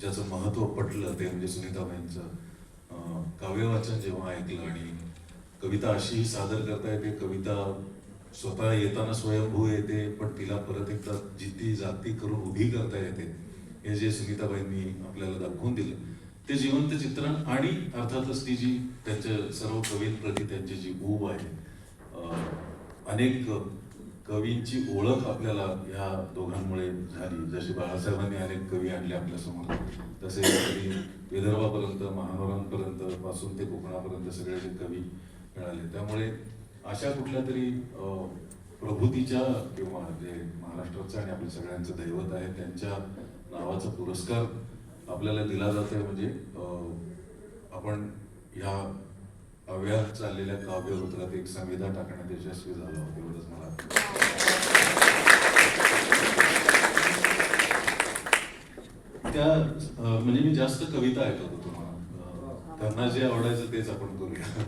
ज्याचं महत्त्व पटलं ते म्हणजे सुनीताबाईंचं काव्यवाचन जेव्हा ऐकलं आणि कविता अशीही सादर करता येते कविता स्वतः येताना स्वयंभू येते पण तिला परत एकदा जिती जाती करून उभी करता येते हे जे सुनीताबाईंनी आपल्याला दाखवून दिलं. ते जिवंत चित्रण आणि अर्थातच ती जी त्यांच्या सर्व कवींप्रती त्यांची जी ऊब आहे अनेक कवींची ओळख आपल्याला या दोघांमुळे झाली. जशी बाळासाहेबांनी अनेक कवी आणले आपल्यासमोर तसे कवी विदर्भापर्यंत महानोरांपर्यंत पासून ते कोकणापर्यंत सगळे जे कवी मिळाले. त्यामुळे अशा कुठल्या तरी प्रभूतीच्या किंवा जे महाराष्ट्राचं आणि आपल्या सगळ्यांचं दैवत आहे त्यांच्या नावाचा पुरस्कार आपल्याला दिला जातोय. म्हणजे आपण ह्या अव्यात चाललेल्या काव्यवृत्तात एक संविधा टाकण्यात यशस्वी झालो एवढंच मला त्या म्हणजे मी जास्त कविता ऐकत होतो मला. त्यांना जे आवडायचं तेच आपण करूया.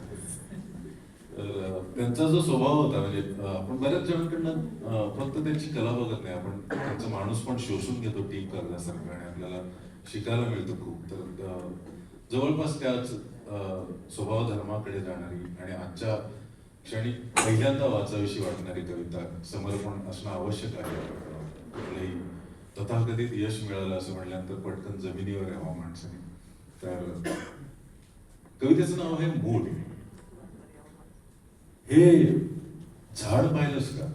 तर त्यांचा जो स्वभाव होता म्हणजे आपण बऱ्याच जणांकडनं फक्त त्यांची कला बघत नाही आपण त्यांचा माणूस पण शोषून घेतो टीम करण्यासारखं आणि आपल्याला शिकायला मिळतं खूप. तर जवळपास त्याच स्वभाव धर्माकडे जाणारी आणि आजच्या क्षणी पहिल्यांदा वाचावीशी वाटणारी कविता समर्पण असणं आवश्यक आहे. कुठलंही तथाकथित यश मिळालं असं म्हटल्यानंतर पटकन जमिनीवर यावं माणसाने. तर कवितेचं नाव आहे मूळ हे झाड पाहिलंस का?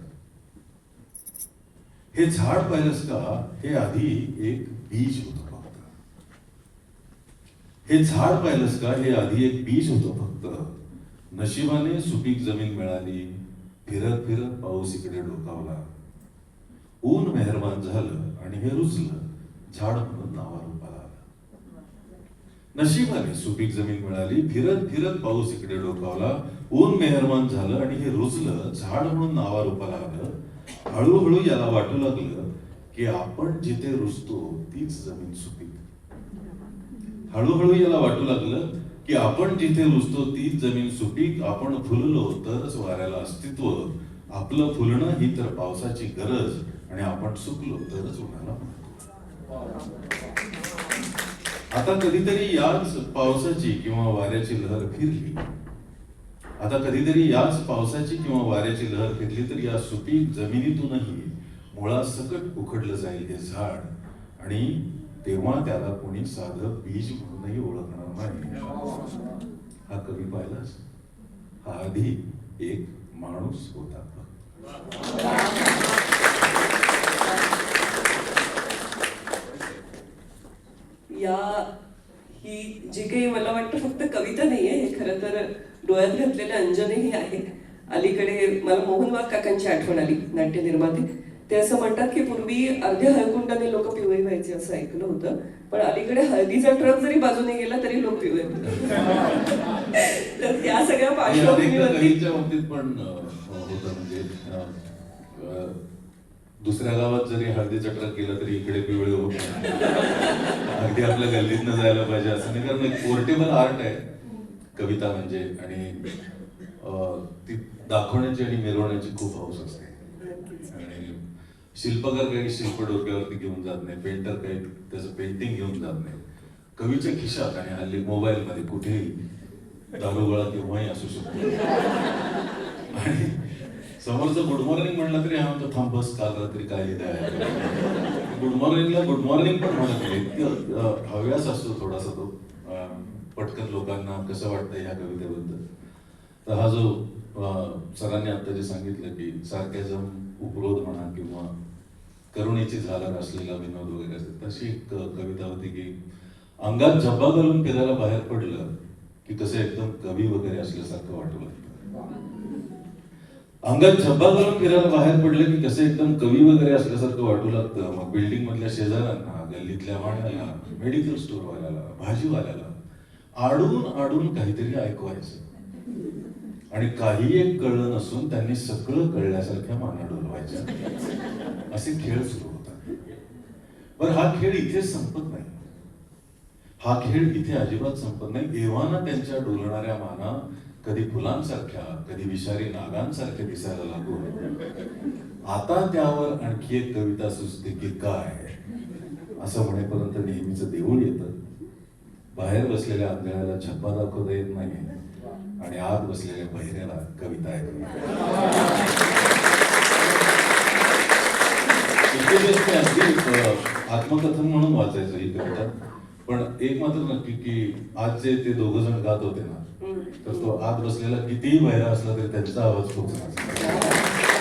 हे झाड पाहिलंस का? हे आधी एक बीज होतं. हे झाड पाहिलंस का? हे आधी एक बीज होतं फक्त. नशिबाने सुपीक जमीन मिळाली. फिरत फिरत पाऊस इकडे डोकावला. ऊन मेहरबान झालं आणि हे रुजलं. झाड म्हणून नावारूपाला आलं. नशिबाने सुपीक जमीन मिळाली. फिरत फिरत पाऊस इकडे डोकावला. ऊन मेहरबान झालं आणि हे रुजलं. झाड म्हणून नावारूपाला आलं. हळूहळू याला वाटू लागलं की आपण जिथे रुजतो तीच जमीन सुपीक हळूहळू याला वाटू लागलं की आपण जिथे रुजतो तीच जमीन सुपीक आपण फुललो तरच वाऱ्याला अस्तित्व. आपलं फुलणं ही तर पावसाची गरज आणि आपण सुकलो तरच उन्हाला आता कधीतरी याच पावसाची किंवा वाऱ्याची लहर फिरली. आता कधीतरी याच पावसाची किंवा वाऱ्याची लहर फिरली तर या सुपीक जमिनीतूनही मुळासकट उखडलं जाईल हे झाड. आणि तेव्हा त्याला कोणी साधं बीज म्हणूनही ओळखणार नाही. हा कवी पाहिलास हा आधी एक माणूस होता. या ही जी काही मला वाटतं फक्त कविता नाहीये हे खरं तर डोळ्यात घातलेलं अंजनही आहे अलीकडे मला मोहन वाघ काकांची आठवण आली नाट्य निर्माते ते असं म्हणतात की पूर्वी अर्ध्या हळकुंडाने लोक पिवळे व्हायचे असं ऐकलं होतं पण अलीकडे हळदीचा ट्रक जरी बाजूने गेला तरी लोक पिवळे. तर त्या सगळ्या पार्श्वभूमीवरती बाबतीत पण होतं म्हणजे दुसऱ्या गावात जरी हळदीचा ट्रक गेला तरी इकडे पिवळे होत. अगदी आपल्या गल्लीतनं जायला पाहिजे असं नाही कारण एक पोर्टेबल आर्ट आहे कविता म्हणजे आणि ती दाखवण्याची आणि मिरवण्याची खूप हौस असते शिल्पकार काही शिल्प डोक्यावरती घेऊन जात नाही पेंटर काही त्याचं पेंटिंग घेऊन जात नाही. कवीच्या खिशात आणि हल्ली मोबाईल मध्ये कुठेही दारुगोळा केव्हाही असू शकतो. आणि समोरचं गुड मॉर्निंग म्हणलं तरी हा म्हणतो थांब बस काल रात्री काय लिहिलं गुड मॉर्निंगला गुड मॉर्निंग पण म्हणत नाही. हव्यास असतो थोडासा तो. पटकन लोकांना कसं वाटतं ह्या कवितेबद्दल. तर हा जो सरांनी आता जे सांगितलं की सार्कॅझम उपरोध म्हणा करुणेची झालर असलेला विनोद वगैरे तशी एक कविता होती की अंगात झब्बा घालून फिरायला बाहेर पडलं की कसं एकदम कवी वगैरे असल्यासारखं वाटू लागतं. अंगात झब्बा घालून फिरायला बाहेर पडलं की कसं एकदम कवी वगैरे असल्यासारखं वाटू लागतं. मग बिल्डिंग मधल्या शेजाऱ्यांना गल्लीतल्या वाण्याला मेडिकल स्टोर वाल्याला भाजीवाल्याला आडून आडून काहीतरी ऐकवायचं. आणि काही एक कळलं नसून त्यांनी सगळं कळल्यासारख्या माना डोलवायच्या असे खेळ सुरू होतात. पण हा खेळ इथेच संपत नाही. हा खेळ इथे अजिबात संपत नाही. देवांना त्यांच्या डोलणाऱ्या माना कधी फुलांसारख्या कधी विषारी नागांसारख्या दिसायला लागून. आता त्यावर आणखी एक कविता सुचते की काय? असं म्हणेपर्यंत नेहमीच देऊळ येतं. बाहेर बसलेल्या आंधळ्याला छप्पा दाखवता येत नाही आणि आत बसलेल्या बहिऱ्याला कविता ऐकू अगदी आत्मकथन म्हणून वाचायचं ही कविता पण एक मात्र नक्की की आज जे ते दोघ जण गात होते ना तर तो आत बसलेला कितीही बहिरा असला तरी त्यांचा आवाज पोचणार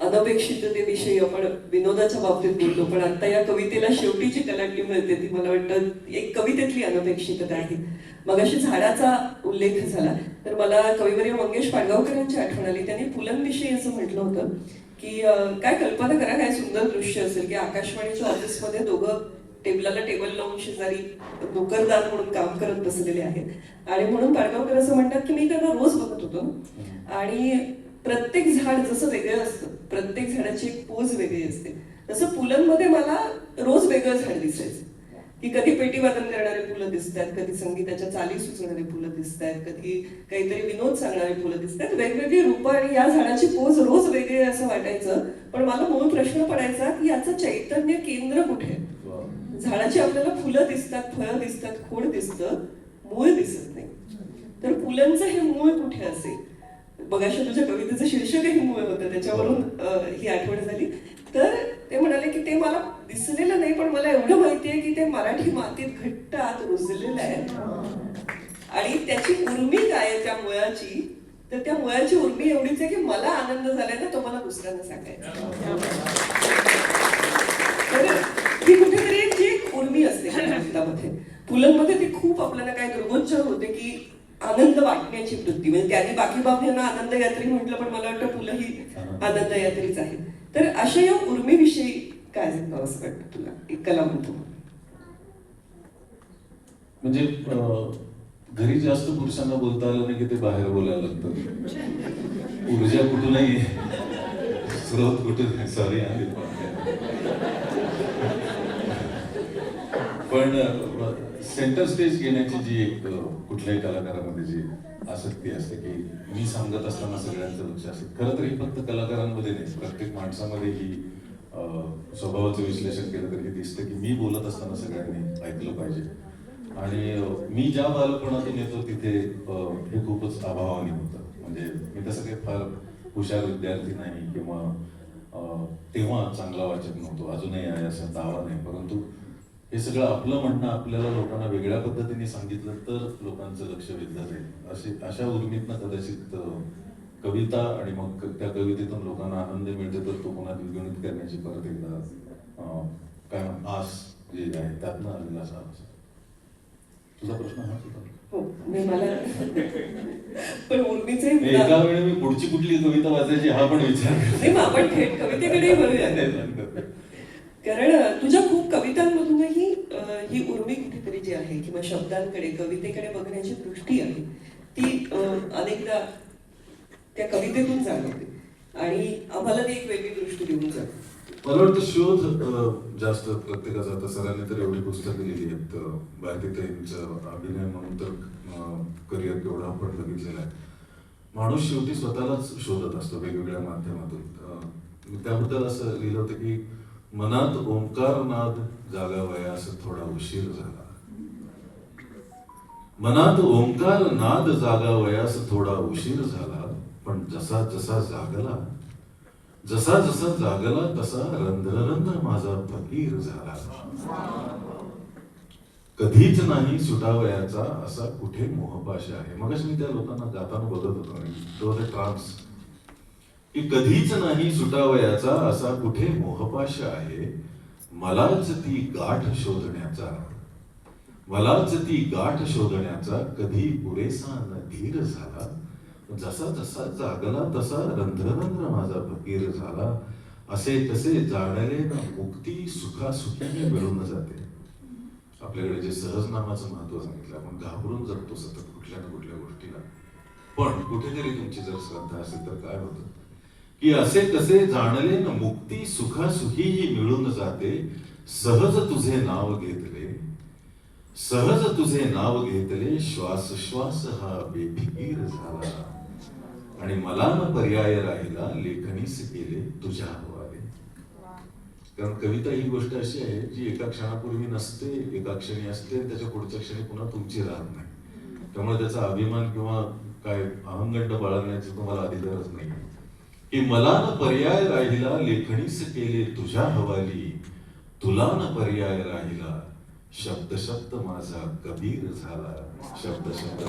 अनपेक्षिततेविषयी आपण विनोदाच्या बाबतीत बोलतो पण आता या कवितेला शेवटी जी कलाटणी मिळते ती मला वाटतं एक कवितेतली अनपेक्षितता आहे. मगाशी झाडाचा उल्लेख झाला. तर मला कविवर्य मंगेश पाडगावकरांची आठवण आली. त्यांनी पुलंविषयी असं म्हटलं होतं की काय कल्पना करा काय सुंदर दृश्य असेल की आकाशवाणीच्या ऑफिसमध्ये दोघं टेबलाला टेबल लावून शेजारी नोकरदार म्हणून काम करत बसलेले आहेत. आणि म्हणून पाडगावकर असं म्हणतात की मी त्यांना रोज बघत होतो. आणि प्रत्येक झाड जसं वेगळं असतं प्रत्येक झाडाची एक पोज वेगळी असते. तसं पुलंमध्ये मला रोज वेगळं झाड दिसायचं. की कधी पेटी वादन करणारे फुलं दिसतात कधी संगीताच्या चाली सुचणारे फुलं दिसत आहेत कधी काहीतरी विनोद सांगणारे फुलं दिसत आहेत वेगवेगळी रूपं आणि या झाडाची पोज रोज वेगळी असं वाटायचं. पण मला मूळ प्रश्न पडायचा की याचं चैतन्य केंद्र कुठे? आहे झाडाची आपल्याला फुलं दिसतात फळं दिसतात खोड दिसतं मूळ दिसत नाही. तर फुलांचं हे मूळ कुठे असेल? बघाशा तुझ्या कवितेचं शीर्षकही मूळ होतं. त्याच्यावरून ही आठवण झाली. तर ते म्हणाले की ते मला दिसलेलं नाही पण मला एवढं माहिती आहे की ते मराठी मातीत घट्ट आत रुजलेलं आहे. आणि त्याची उर्मी काय आहे त्या मुळाची? तर त्या मुळाची उर्मी एवढीच आहे की मला आनंद झालाय ना तो मला दुसऱ्यांना सांगायचा. ती ही कुठेतरी एक जी एक उर्मी असते गीतामध्ये पुलंमध्ये ती खूप आपल्याला काय दुर्गोच्चार होते की आनंद वाटण्याची वृत्ती. म्हणजे त्याने बाकी बाबतींना आनंद यात्री म्हटलं पण मला वाटतं पुलं ही आनंद यात्रीच आहे तर अशा या उर्मीविषयी काय सांगावं असं वाटतं तुला? एक कला म्हणतो. म्हणजे घरी जास्त पुरुषांना बोलता आलं नाही की ते बाहेर बोलायला लागतं ऊर्जा कुठूनही स्रोत कुठून सॉरी पण सेंटर स्टेज घेण्याची जी एक कुठल्याही कलाकारामध्ये जी आसक्ती असते की मी सांगत असताना सगळ्यांचं लक्ष असते. खरं तर हे फक्त कलाकारांमध्ये नाही प्रत्येक माणसामध्ये ही स्वभावाचं विश्लेषण केलं तर हे दिसतं की मी बोलत असताना सगळ्यांनी ऐकलं पाहिजे. आणि मी ज्या बालपणातून येतो तिथे हे खूपच अभावाने होतं. म्हणजे मी तसं काही फार हुशार विद्यार्थी नाही किंवा तेव्हा चांगला वाचक नव्हतो. अजूनही आहे असा दावा नाही. परंतु हे सगळं आपलं म्हणणं आपल्याला लोकांना वेगळ्या पद्धतीने सांगितलं तर लोकांचं लक्ष वेधलं जाईल अशी अशा उर्मीतनं कदाचित कविता आणि मग त्या कवितेतून लोकांना आनंद मिळते तर तो पुन्हा द्विगुणित करण्याची परत एकदा काय आस जे आहे त्यातनं आलेला असा. तुझा प्रश्न हो मी मला पण उर्मीचे एका वेळी मी पुढची कुठली कविता वाचायची हा पण विचार आपण थेट कवितेकडे. कारण तुझ्या खूप कवितांमधूनही ही उर्मी कुठेतरी जी आहे किंवा शब्दांकडे कवितेकडे बघण्याची दृष्टी आहे ती अनेकदा त्या कवितेतून जाणवते. आणि आम्हाला ती एक वेगळी दृष्टी देऊन जाते. मला वाटतं शोध जास्त प्रत्येकाचा आता सरांनी तर एवढी पुस्तकं लिहिली आहेत भारतीताईंचं अभिनय म्हणून तर करिअर केवढा आपण बघितलेला आहे. माणूस शेवटी स्वतःलाच शोधत असतो वेगवेगळ्या माध्यमातून. त्याबद्दल असं लिहिलं होतं की मनात ओंकार नाद जागावयास थोडा उशीर झाला. मनात ओंकार नाद जागावयास थोडा उशीर झाला पण जसा जसा जागला जसा जसा जागला तसा रंध्ररंध्र माझा फकीर झाला. कधीच नाही सुटावयाचा असा कुठे मोहपाश आहे. मग मी त्या लोकांना गाताना बघत होतो. तो ट्रान्स. की कधीच नाही सुटावयाचा असा कुठे मोहपाश आहे? मलाच ती गाठ शोधण्याचा. मलाच ती गाठ शोधण्याचा कधी पुरेसा न धीर झाला. जसा जसा जागला तसा रंध्ररंध्र माझा फकीर झाला. असे तसे जाणले ना मुक्ती सुखासुखीने मिळून जाते. आपल्याकडे जे सहज नामाचं महत्त्व सांगितलं आपण घाबरून जगतो सतत कुठल्या ना कुठल्या गोष्टीला. पण कुठेतरी तुमची जर श्रद्धा असेल तर काय होतं? की असे कसे जाणले न मुक्ती सुखासुखीही मिळून जाते. सहज तुझे नाव घेतले. सहज तुझे नाव घेतले. श्वास श्वास हा बेफिकीर झाला. आणि मला न पर्याय राहिला लेखनीस केले तुझ्या हवाले. कारण कविता ही गोष्ट अशी आहे जी एका क्षणापूर्वी नसते एका क्षणी असते त्याच्या पुढच्या क्षणी पुन्हा तुमची राहत नाही. त्यामुळे त्याचा अभिमान किंवा काय अहंगंड बाळगण्याचा तुम्हाला अधिकारच नाही की मला न पर्याय राहिला लेखणीस केले तुझ्या हवाली. तुला न पर्याय राहिला. शब्द शब्द माझा कबीर झाला. शब्द शब्द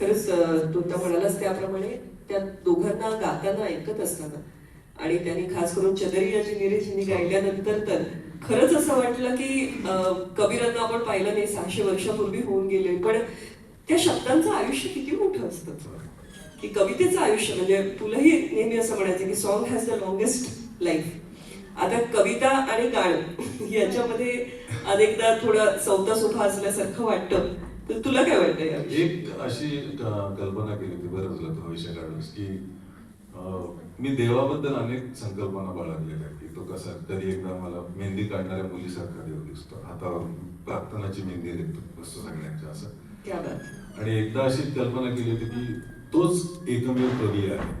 खरंच तू तर म्हणालास त्याप्रमाणे त्या दोघांना गाताना ऐकत असताना. आणि त्यांनी खास करून चदरिया जी निरेशनी गायल्यानंतर तर खरंच असं वाटलं की अं, कबीरांना आपण पाहिलं नाही सहाशे वर्षापूर्वी होऊन गेले. पण त्या शब्दांचं आयुष्य किती मोठं असतं? की कवितेचं आयुष्य म्हणजे तुलाही नेहमी असं म्हणायचं की song has the longest life आता कविता आणि गाणं याच्यामध्ये अनेकदा थोडं चौथा सोफा असल्यासारखं वाटतं. तर तुला काय वाटतं एक अशी कल्पना केली होती बरं झालं भविष्य काढूस की मी देवाबद्दल अनेक संकल्पना बाळगलेल्या आहेत की तो कसा कधी एकदा मला मेहंदी काढणाऱ्या मुलीसारखा देव दिसतो. हातावर प्रार्थनाची मेहंदी देतो. असतो सगळ्यांच्या असं. आणि एकदा अशी कल्पना केली होती की तोच एकमेव कवी आहे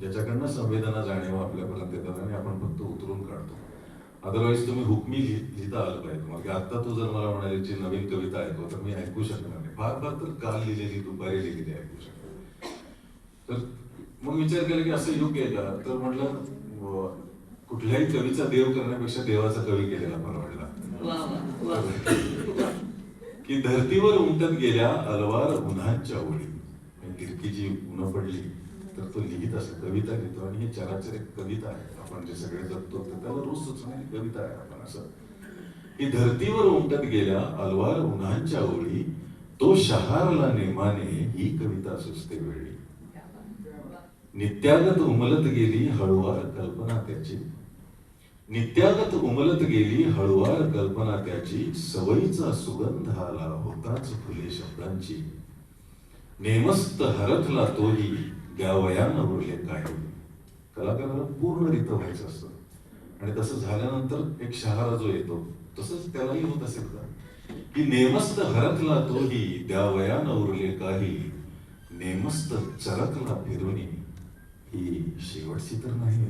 ज्याच्याकडनं संवेदना जाणीव आपल्यापर्यंत येतात आणि आपण फक्त उतरून काढतो. अदरवाईज तुम्ही हुकमी लिह- लिहिता आलं पाहिजे तुम्हाला. की आता तू जर मला म्हणालीची नवीन कविता ऐकव तर मी ऐकू शकणार नाही. फार फार तर काल लिहिलेली दुपारी लिहिलेली ऐकू शकतो तर मग विचार केला की असं योग्य आहे का तर म्हटलं कुठल्याही कवीचा देव करण्यापेक्षा देवाचा कवी केलेला परवडला. की धरतीवर उमटत गेल्या अलवार उन्हांच्या ओळी. म्हणजे गिरकी जी उन्हा पडली तर तो लिहित असं कविता लिहितो. आणि हे चराचर एक कविता आहे. आपण जे सगळे जगतो तर त्याला रोज सुचणारी कविता आहे आपण असं. की धरतीवर उमटत गेल्या अलवार उन्हांच्या ओळी तो शहारला नेमाने ही कविता सुचते वेळी. नित्यागत उमलत गेली हळुवार कल्पना त्याची. नित्यागत उमलत गेली हळुवार कल्पना त्याची सवयीचा सुगंध आला होताच फुले शब्दांची. नेमस्त हरथला तोही द्यावयानं उरले काही. कलाकाराला पूर्ण रित व्हायचं असतं. आणि तसं झाल्यानंतर एक शहारा जो येतो तसंच त्यालाही होत असेल का? की नेमस्त हरथला तोही द्यावयानं उरले काही. नेमस्त चरकला फिरुनी ही शेवटची तर नाही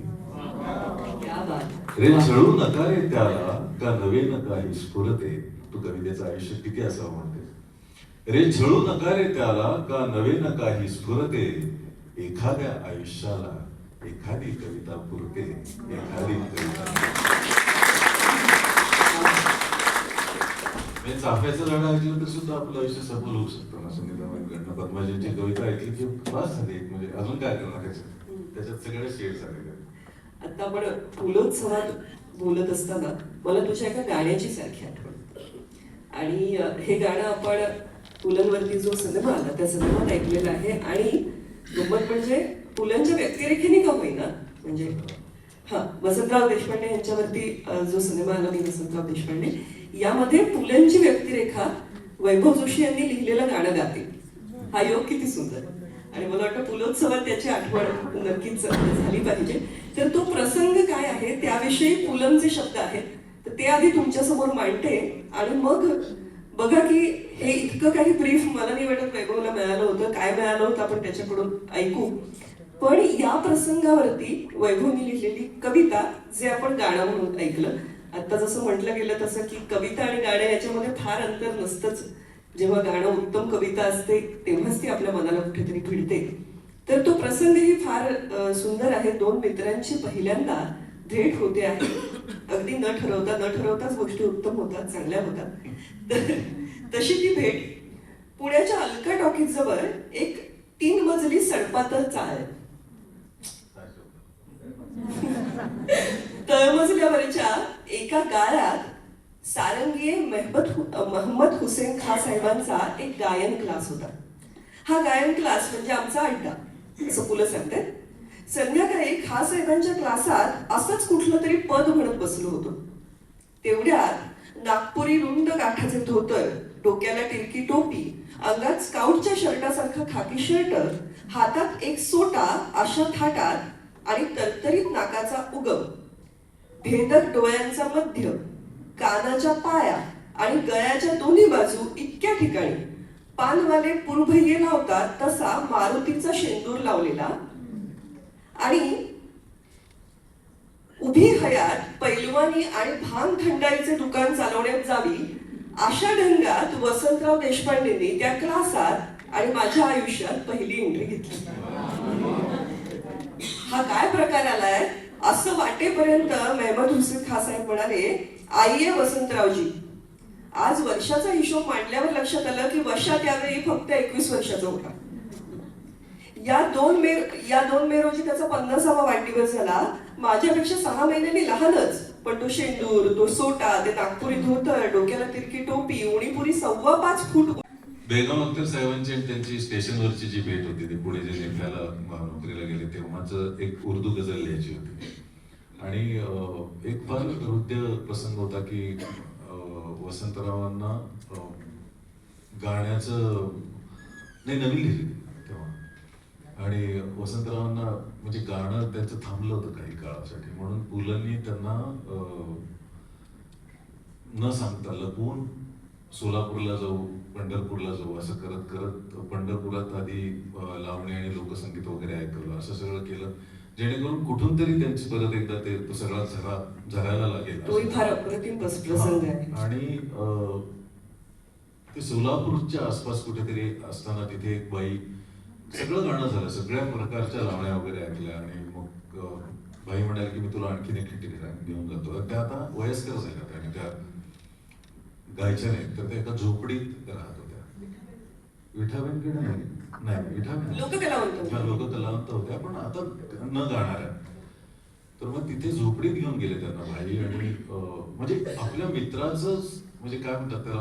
रे झळू नका रे त्याला का नवे न काही स्फुरते तू कवितेचं आयुष्य किती असावं म्हणते रे झळू नका रे त्याला का नवे न काही स्फुरते एखाद्या आयुष्याला एखादी कविता पुरते एखादी कविता चाफ्याचं झाड ऐकलं तर सुद्धा आपलं आयुष्य सफल होऊ शकतं ना सुनीता वेंकटनं पद्माजींची कविता ऐकली की बस झाली म्हणजे अजून काय करणार त्याच्यात सगळे शेड आता आपण फुलोत्सवात बोलत असताना मला तुझ्या एका गाण्याची सारखी आठवण आणि हे गाणं आपण पुलंवरती जो सिनेमा आला त्या सिनेमात ऐकलेला आहे. आणि गंमत म्हणजे पुलंच्या व्यक्तिरेखेने का होईना? म्हणजे हा वसंतराव देशपांडे यांच्यावरती जो सिनेमा आला मी वसंतराव देशपांडे यामध्ये पुलंची व्यक्तिरेखा वैभव जोशी यांनी लिहिलेलं गाणं गाते. हा योग किती सुंदर. आणि मला वाटतं पुलोत्सवात त्याची आठवण नक्कीच झाली पाहिजे. तर तो प्रसंग काय आहे? त्याविषयी पुलंचे शब्द आहेत तर ते आधी तुमच्यासमोर मांडते. आणि मग बघा की हे इतकं काही ब्रीफ मला नाही वाटत वैभवला मिळालं होतं. काय मिळालं होतं आपण त्याच्याकडून ऐकू. पण या प्रसंगावरती वैभवनी लिहिलेली कविता जे आपण गाणं म्हणून ऐकलं. आता जसं म्हटलं गेलं तसं की कविता आणि गाणं याच्यामध्ये फार अंतर नसतंच. जेव्हा गाणं उत्तम कविता असते तेव्हाच ती आपल्या मनाला कुठेतरी भिडते. तर तो प्रसंगही फार सुंदर आहे. दोन मित्रांची पहिल्यांदा भेट होते आहे. अगदी न ठरवता न ठरवताच गोष्टी उत्तम होतात चांगल्या होतात. तर तशी ती भेट पुण्याच्या अलका टॉकीज जवळ एक तीन मजली सडपातळ चाळ. आहे. तळमजल्यावरच्या एका गाळ्यात सारंगी मेहबत महम्मद हुसेन खा साहेबांचा एक गायन क्लास होता. हा गायन क्लास म्हणजे आमचा अड्डा. असं पुलं सांगते संध्याकाळी खा साहेबांच्या क्लासात असंच कुठलं तरी पद म्हणत बसलो होतो. तेवढ्यात नागपुरी रुंद गाठाचे धोतर डोक्याला टिरकी टोपी अंगात स्काउटच्या शर्टासारखं खाकी शर्ट हातात एक सोटा अशा थाटात आणि तरतरीत नाकाचा उगम. भेदक डोळ्यांचा मध्य. कानाच्या पाया आणि गळ्याच्या दोन्ही बाजू इतक्या ठिकाणी. पानवाले पुरभैये लावतात तसा मारुतीचा शेंदूर लावलेला. आणि उभी हयात पैलवानी आणि भांग थंडाईचे दुकान चालवण्यात जावी अशा ढंगात वसंतराव देशपांडेंनी त्या क्लासात आणि माझ्या आयुष्यात पहिली एंट्री घेतली. हा काय प्रकार आलाय? असं वाटेपर्यंत मेहमद हुसेन खासाहेब म्हणाले आई आहे वसंतरावजी. आज वर्षाचा हिशोब मांडल्यावर लक्षात आलं की वर्षा त्यावेळी फक्त एकवीस वर्षाचा होता. या दोन मे या दोन मे रोजी त्याचा पन्नासावा वाढदिवस झाला. माझ्यापेक्षा सहा महिन्यांनी लहानच. पण तो शेंदूर तो सोटा ते नागपुरी धोतर डोक्याला तिरकी टोपी उणीपुरी सव्वा पाच फूट बेगम अख्तर साहेबांची आणि त्यांची स्टेशनवरची जी भेट होती ती पुढे जे नेमल्याला नोकरीला गेले तेव्हाच एक उर्दू गझल लिहायची होती. आणि एक फार हृदय प्रसंग होता की वसंतरावांना गाण्याचं नाही नवीन लिहिली तेव्हा. आणि वसंतरावांना म्हणजे गाणं त्यांचं थांबलं होतं काही काळासाठी. म्हणून पुलांनी त्यांना अं, न सांगता लपवून सोलापूरला जाऊ पंढरपूरला जाऊ असं करत करत पंढरपुरात आधी लावणी आणि लोकसंगीत वगैरे ऐकलं असं सगळं केलं. जेणेकरून कुठून तरी त्यांची परत एकदा ते तो सगळा झरा झरायला लागेल तोही फार अप्रतिम प्रस- प्रसंग आहे. आणि ते सोलापूरच्या आसपास कुठेतरी असताना तिथे एक बाई सगळं गाणं झालं. सगळ्या प्रकारच्या लावण्या वगैरे ऐकल्या आणि मग बाई म्हणाली की मी तुला आणखीन एक ठिकाणी घेऊन जातो. त्या आता वयस्कर झाल्या आणि त्या गायच्या नाहीत तर त्या एका झोपडीत राहत होत्या. विठावेंकडे नाही नाही लोककलावंत. हा, लोककलावंत होत्या पण आता न गाणाऱ्या तर मग तिथे झोपडीत घेऊन गेले त्यांना भाई आणि म्हणजे आपल्या मित्राचं म्हणजे काय म्हणतात त्याला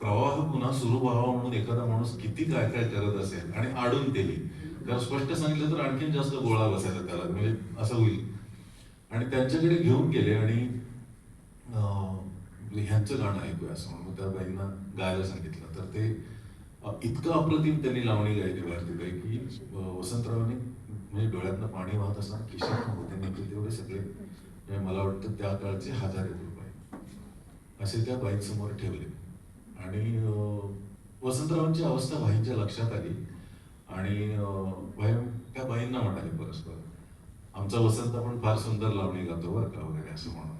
प्रवाह पुन्हा सुरू व्हावा म्हणून एखादा माणूस किती काय काय करत असेल आणि आडून दिली कारण स्पष्ट सांगितलं तर आणखीन जास्त गोळा बसायचा त्याला म्हणजे असं होईल. आणि त्यांच्याकडे घेऊन गेले आणि अं, ह्यांचं गाणं ऐकूया असं म्हणून. त्या बाईंना गायला सांगितलं. तर ते इतकं अप्रतिम त्यांनी लावणी गायली भारतीबाई की वसंतरावांनी म्हणजे डोळ्यातनं पाणी वाहत असताना खिशात होते नेमके तेवढे सगळे म्हणजे मला वाटतं त्या काळचे हजार एक रुपये असे त्या बाईंसमोर ठेवले. आणि वसंतरावांची अवस्था भाईंच्या लक्षात आली. आणि भाई त्या बाईंना म्हणाले परस्पर आमचा वसंत पण फार सुंदर लावणी गातो बरं का वगैरे असं म्हणून.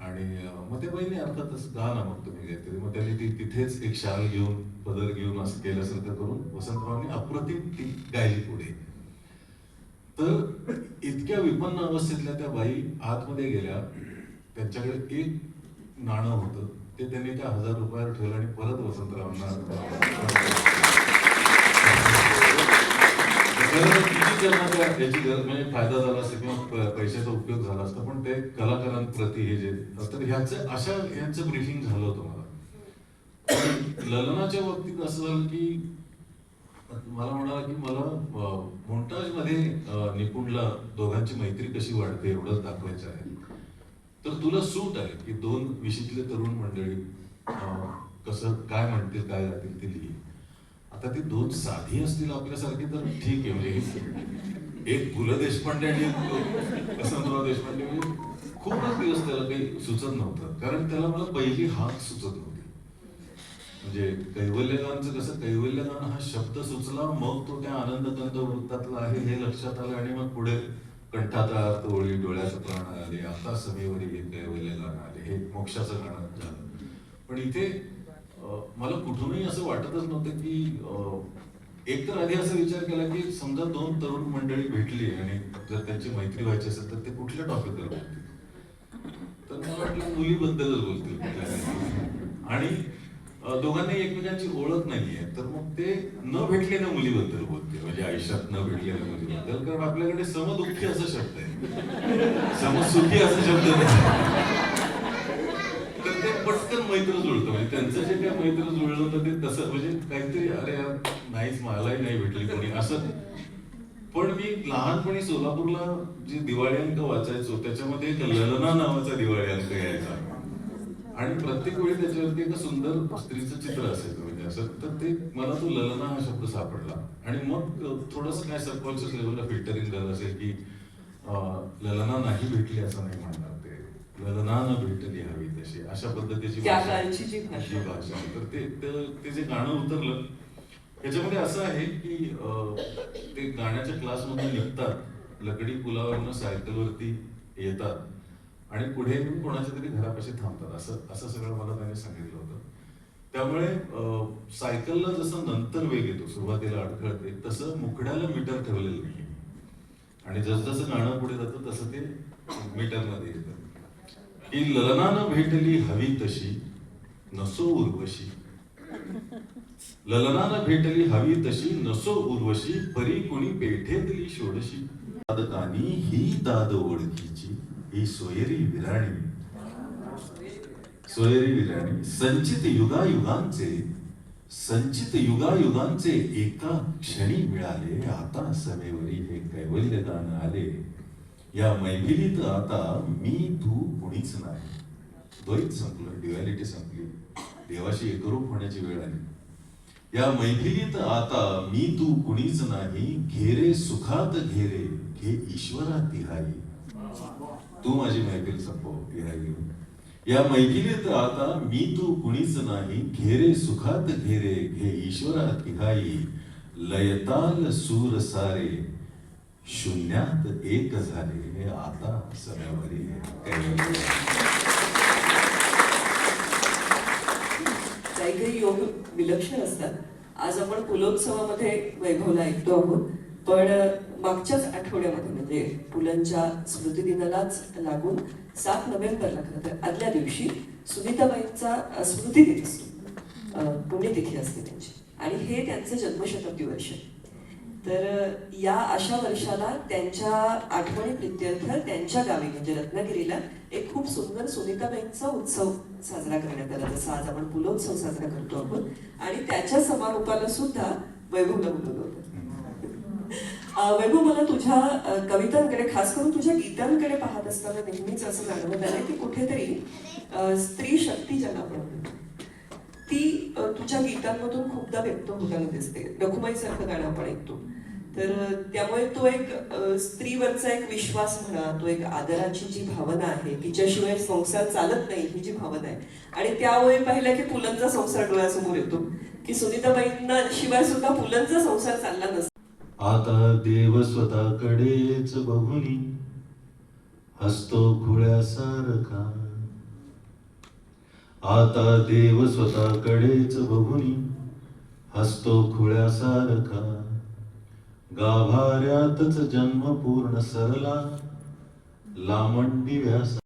आणि मग ते बहिणी अर्थातच गा ना मग तुम्ही काहीतरी मग त्यांनी ती तिथेच एक शाल घेऊन पदर घेऊन असं केल्यासारखं करून वसंतरावांनी अप्रतिम ती गायली पुढे. तर इतक्या विपन्न अवस्थेतल्या त्या बाई आतमध्ये गेल्या. त्यांच्याकडे एक नाणं होतं. ते त्यांनी त्या हजार रुपयावर ठेवलं आणि परत वसंतरावांना याची गरज म्हणजे फायदा झाला असता किंवा पैशाचा उपयोग झाला असता पण ते कलाकारांप्रती हे जे तर ह्याचं अशा ह्यांचं ब्रीफिंग झालं होतं मला. ललनाच्या बाबतीत असं झालं की मला म्हणाला की मला मोंटाजमध्ये निपुणला दोघांची मैत्री कशी वाढते एवढंच दाखवायचं आहे. तर तुला सूट आहे की दोन विशीतले तरुण मंडळी कसं काय म्हणतील काय जातील ते लिही आता ती दोन साधी असतील आपल्यासारखी तर ठीक आहे म्हणजे एक पु ल देशपांडे आणि एक वसंतराव देशपांडे म्हणजे खूपच दिवस त्याला काही सुचत नव्हतं. कारण त्याला मला पहिली हाक सुचत नव्हती. म्हणजे कैवल्यगानचं कसं कैवल्यगान हा शब्द सुचला मग तो त्या आनंदकंद वृत्तातला आहे हे लक्षात आलं आणि मग पुढे कंठाचा अर्थ ओळी डोळ्याचं प्राण आले आता समेवरी हे कैवल्यगान आले हे मोक्षाचं गाणं झालं. पण इथे मला कुठूनही असं वाटतच नव्हतं की एक तर आधी असा विचार केला की समजा दोन तरुण मंडळी भेटली आणि जर त्यांची मैत्री व्हायची असेल तर ते कुठल्या टॉपिकवर बोलतील? तर मला वाटलं मुलीबद्दलच बोलतील आणि दोघांनाही एकमेकांची ओळख नाहीये तर मग ते न भेटलेल्या मुलीबद्दल बोलते म्हणजे आयुष्यात न भेटलेल्या मुलीबद्दल कारण आपल्याकडे समदुःखी असं शब्द आहे. समसुखी असं शब्द नाही. मैत्र जुळतं. म्हणजे त्यांचं जे काय मैत्र जुळलं होतं ते तसं म्हणजे काहीतरी अरे यार नाहीच मलाही नाही भेटली कोणी असं पण मी लहानपणी सोलापूरला जे दिवाळी अंक वाचायचो त्याच्यामध्ये एक ललना नावाचा दिवाळी अंक यायचा. आणि प्रत्येक वेळी त्याच्यावरती एक सुंदर स्त्रीचं चित्र असायचं. म्हणजे असं तर ते मला तो ललना हा शब्द सापडला. आणि मग थोडस काय सबकॉन्शियस लेवलला फिल्टरिंग झालं असेल की ललना नाही भेटली असं नाही म्हणणार. ते ललना न भेटली हवी तशी. अशा पद्धतीची त्या भाषा- काळची जी भाषा. तर ते जे गाणं उतरलं त्याच्यामध्ये असं आहे की ते गाण्याच्या क्लासमधून निघतात. लकडी पुलावरनं सायकलवरती येतात. आणि पुढे येऊन कोणाच्या तरी घरापाशी थांबतात. असं असं सगळं मला त्याने सांगितलं होतं. त्यामुळे सायकलला जसं नंतर वेग येतो सुरुवातीला अडखळते तसं मुकड्याला मीटर ठेवलेलं नाही आणि जसजसं गाणं पुढे जातं तसं ते मीटरमध्ये येतं. ही ललनानं भेटली हवी तशी नसो उर्वशी. ललनानं भेटली हवी तशी नसो उर्वशी परी कोणी पेठेतली षोडशी दादकानी ही दाद ओळखीची ही सोयरी विराणी. सोयरी विराणी संचित युगायुगांचे संचित युगायुगांचे एका क्षणी मिळाले आता समेवरी हे कैवल्य आले. या मैफिलीत आता मी तू कुणीच नाही. द्वैत संपलं ड्युअलिटी संपली. देवाशी एकरूप होण्याची वेळ आली. या मैफिलीत आता मी तू कुणीच नाही. घेरे सुखात घेरे घे ईश्वरा तिहाई तू माझी मैफिल संपव तिहाई या मैफिलीत आता मी तू कुणीच नाही. घेरे सुखात घेरे घे ईश्वरा तिहाई लयताल सूर सारे शून्यात एक झाले हे आता सगळ्यावरी काही काही योग विलक्षण असतात. आज आपण पुलोत्सवामध्ये वैभवला ऐकतो आहोत. पण मागच्याच आठवड्यामध्ये म्हणजे पुलंच्या स्मृतिदिनालाच लागून सात नोव्हेंबरला खरं तर आदल्या दिवशी सुनीताबाईंचा स्मृतिदिन असतो. पुण्यतिथी असते त्यांची. आणि हे त्यांचं जन्मशताब्दी वर्ष. आहे. तर या अशा वर्षाला त्यांच्या आठवणी प्रित्यर्थ त्यांच्या गावी म्हणजे रत्नागिरीला एक खूप सुंदर सुनीताबाईंचा उत्सव साजरा करण्यात आला. जसा आज आपण पुलोत्सव साजरा करतो आहोत आणि त्याच्या समारोपाला सुद्धा वैभवला बोलवलं वैभव मला तुझ्या कवितांकडे खास करून तुझ्या गीतांकडे पाहत असताना नेहमीच असं जाणवत आलं की कुठेतरी स्त्री शक्ती ज्याला आपण ती तुझ्या गीतांमधून खूपदा व्यक्त होताना दिसते. रखुमाई सारखं गाणं आपण ऐकतो. तर त्यामुळे तो एक स्त्रीवरचा एक विश्वास म्हणा तो एक आदराची जी भावना आहे तिच्याशिवाय संसार चालत नाही ही जी भावना आहे. आणि त्यामुळे पाहिलं की पुलंचा संसार डोळ्यासमोर येतो. की सुनीताबाईंना शिवाय सुद्धा पुलंचा संसार चालला नसतो. आता देव स्वतःकडेच बघून हसतो खुळ्यासारखा. आता देव स्वतःकडेच बघुनी हसतो खुळ्यासारखा. गाभाऱ्यातच जन्म पूर्ण सरला. लामंडी व्यासा